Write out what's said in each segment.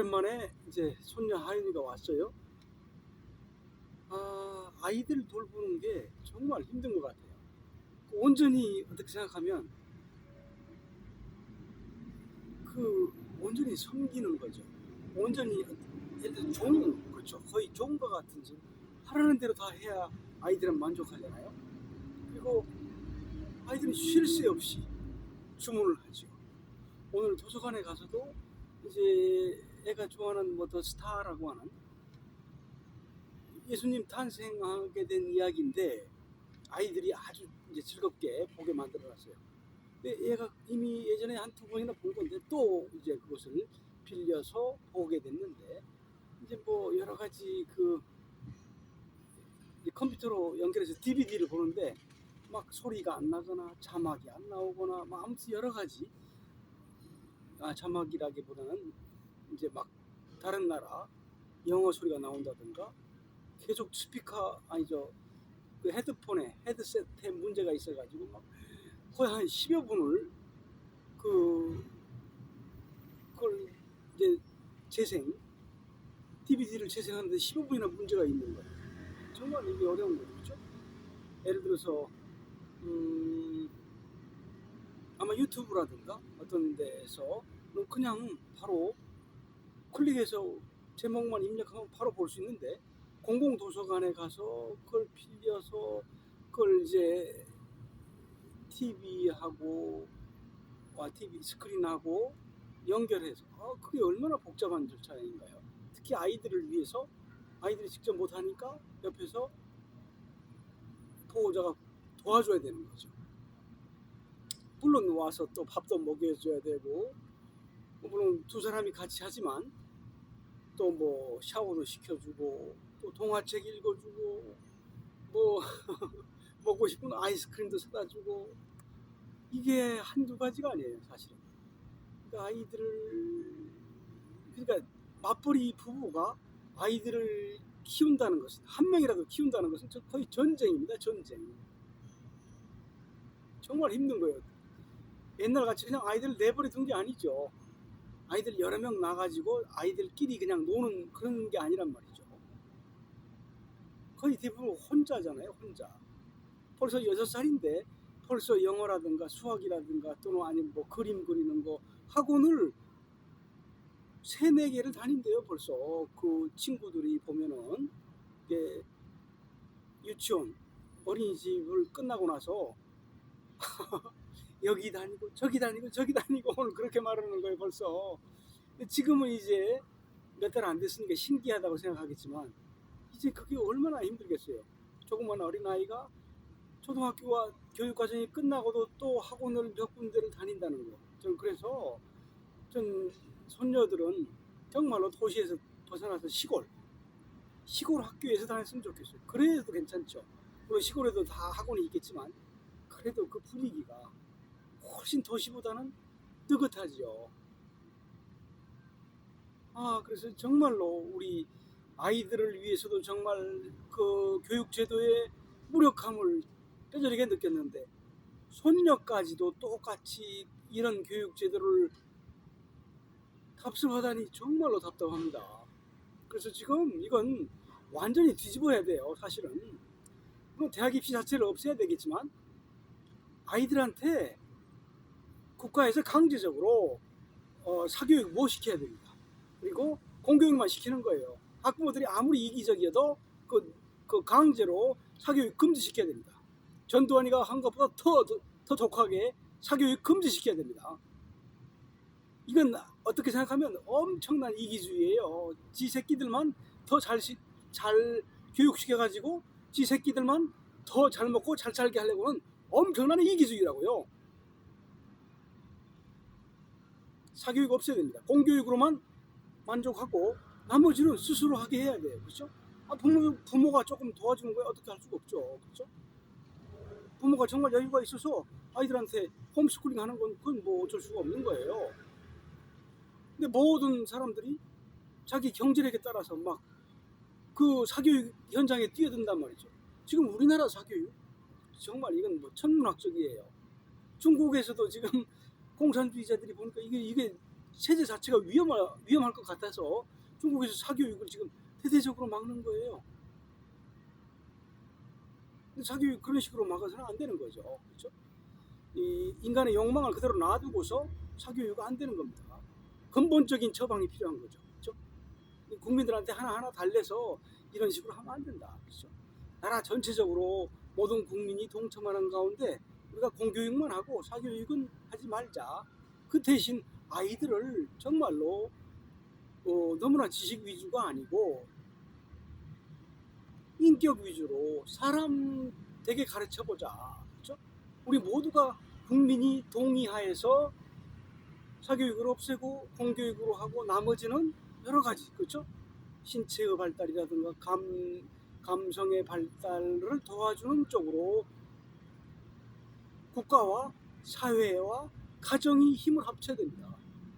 오랜만에 이제 손녀 하윤이가 왔어요. 아, 아이들 돌보는 게 정말 힘든 것 같아요. 온전히 어떻게 생각하면 그 온전히 섬기는 거죠. 온전히 애들 종 그렇죠. 거의 종과 같은 좀 하라는 대로 다 해야 아이들은 만족하잖아요. 그리고 아이들은 쉴 새 없이 주문을 하죠. 오늘 도서관에 가서도 이제 애가 좋아하는 뭐 더 스타라고 하는 예수님 탄생하게 된 이야기인데 아이들이 아주 이제 즐겁게 보게 만들어 놨어요. 근데 얘가 이미 예전에 한 두 번이나 본 건데 또 이제 그것을 빌려서 보게 됐는데 이제 뭐 여러 가지 그이 컴퓨터로 연결해서 DVD를 보는데 막 소리가 안 나거나 자막이 안 나오거나 막 아무튼 여러 가지 아, 자막이라기보다는 이제 막 다른 나라 영어 소리가 나온다든가 계속 스피커 아니죠 그 헤드폰에 헤드셋에 문제가 있어가지고 막 거의 한 10여 분을 그 그걸 이제 재생 DVD를 재생하는데 15분이나 문제가 있는 거예요. 정말 이게 어려운 거죠, 그렇죠? 예를 들어서 음, 아마 유튜브라든가 어떤 데서 그냥 바로 클릭해서 제목만 입력하면 바로 볼 수 있는데 공공 도서관에 가서 그걸 빌려서 그걸 이제 TV하고 와 TV 스크린하고 연결해서 아, 그게 얼마나 복잡한 절차인가요? 특히 아이들을 위해서 아이들이 직접 못 하니까 옆에서 보호자가 도와줘야 되는 거죠. 물론 와서 또 밥도 먹여줘야 되고 물론 두 사람이 같이 하지만 또 뭐 샤워도 시켜주고 또 동화책 읽어주고 뭐 먹고 싶은 아이스크림도 사다 주고. 이게 한두 가지가 아니에요 사실은. 그러니까 아이들을 그러니까 맞벌이 부부가 아이들을 키운다는 것은 한 명이라도 키운다는 것은 저 거의 전쟁입니다 전쟁. 정말 힘든 거예요. 옛날 같이 그냥 아이들 내버려 둔 게 아니죠 아이들 여러 명 나가지고 아이들끼리 그냥 노는 그런 게 아니란 말이죠. 거의 대부분 혼자잖아요 혼자. 벌써 여섯 살인데 벌써 영어라든가 수학이라든가 또는 아니면 뭐 그림 그리는 거 학원을 세네 개를 다닌대요 벌써. 그 친구들이 보면은. 이게 유치원 어린이집을 끝나고 나서 여기 다니고 저기 다니고 저기 다니고 오늘 그렇게 말하는 거예요 벌써 지금은 이제 몇 달 안 됐으니까 신기하다고 생각하겠지만 이제 그게 얼마나 힘들겠어요 조그만 어린아이가 초등학교와 교육과정이 끝나고도 또 학원을 몇 군데를 다닌다는 거. 전 그래서 전 손녀들은 정말로 도시에서 벗어나서 시골, 시골 학교에서 다녔으면 좋겠어요. 그래도 괜찮죠. 물론 시골에도 다 학원이 있겠지만 그래도 그 분위기가 훨씬 도시보다는 뜨뜻하죠. 아, 그래서 정말로 우리 아이들을 위해서도 정말 그 교육제도의 무력함을 뼈저리게 느꼈는데 손녀까지도 똑같이 이런 교육 제도를 답습하다니 정말로 답답합니다. 그래서 지금 이건 완전히 뒤집어야 돼요. 사실은 뭐 대학 입시 자체를 없애야 되겠지만 아이들한테 국가에서 강제적으로 어, 사교육 못 시켜야 됩니다. 그리고 공교육만 시키는 거예요. 학부모들이 아무리 이기적이어도 그, 그 강제로 사교육 금지시켜야 됩니다. 전두환이가 한 것보다 더, 더, 더 독하게 사교육 금지시켜야 됩니다. 이건 어떻게 생각하면 엄청난 이기주의예요. 지 새끼들만 더잘 잘 교육시켜가지고 지 새끼들만 더 잘 먹고 잘 살게 하려고는 엄청난 이기주의라고요. 사교육 없애야 됩니다. 공교육으로만 만족하고 나머지는 스스로 하게 해야 돼요. 그렇죠? 아, 부모, 부모가 조금 도와주는 거에 어떻게 할 수가 없죠. 그렇죠? 부모가 정말 여유가 있어서 아이들한테 홈스쿨링 하는 건 그건 뭐 어쩔 수가 없는 거예요. 근데 모든 사람들이 자기 경제력에 따라서 막 그 사교육 현장에 뛰어든단 말이죠. 지금 우리나라 사교육 정말 이건 뭐 천문학적이에요. 중국에서도 지금 공산주의자들이 보니까 이게 이게 체제 자체가 위험할 위험할 것 같아서 중국에서 사교육을 지금 대대적으로 막는 거예요. 사교육 그런 식으로 막아서는 안 되는 거죠. 그렇죠? 이 인간의 욕망을 그대로 놔두고서 사교육은 안 되는 겁니다. 근본적인 처방이 필요한 거죠. 그렇죠? 이 국민들한테 하나하나 달래서 이런 식으로 하면 안 된다. 그렇죠? 나라 전체적으로 모든 국민이 동참하는 가운데 우리가 공교육만 하고 사교육은 하지 말자. 그 대신 아이들을 정말로 어, 너무나 지식 위주가 아니고 인격 위주로 사람 되게 가르쳐 보자. 그렇죠? 우리 모두가 국민이 동의하에서 사교육을 없애고 공교육으로 하고 나머지는 여러 가지 그렇죠? 신체의 발달이라든가 감 감성의 발달을 도와주는 쪽으로 국가와 사회와 가정이 힘을 합쳐야 됩니다.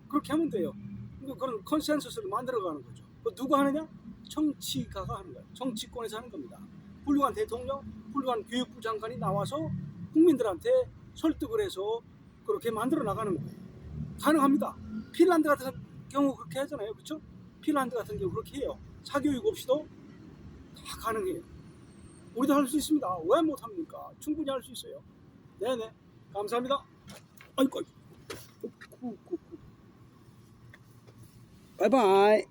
그렇게 하면 돼요. 그러니까 그런 컨센서스를 만들어가는 거죠. 그 누가 하느냐? 정치가가 하는 거예요. 정치권에서 하는 겁니다. 훌륭한 대통령, 훌륭한 교육부 장관이 나와서 국민들한테 설득을 해서 그렇게 만들어 나가는 거예요. 가능합니다. 핀란드 같은 경우 그렇게 하잖아요. 그렇죠? 핀란드 같은 경우 그렇게 해요. 사교육 없이도 다 가능해요. 우리도 할 수 있습니다. 왜 못합니까? 충분히 할 수 있어요. 네네. 감사합니다. 아이고. 아이고. 바이바이.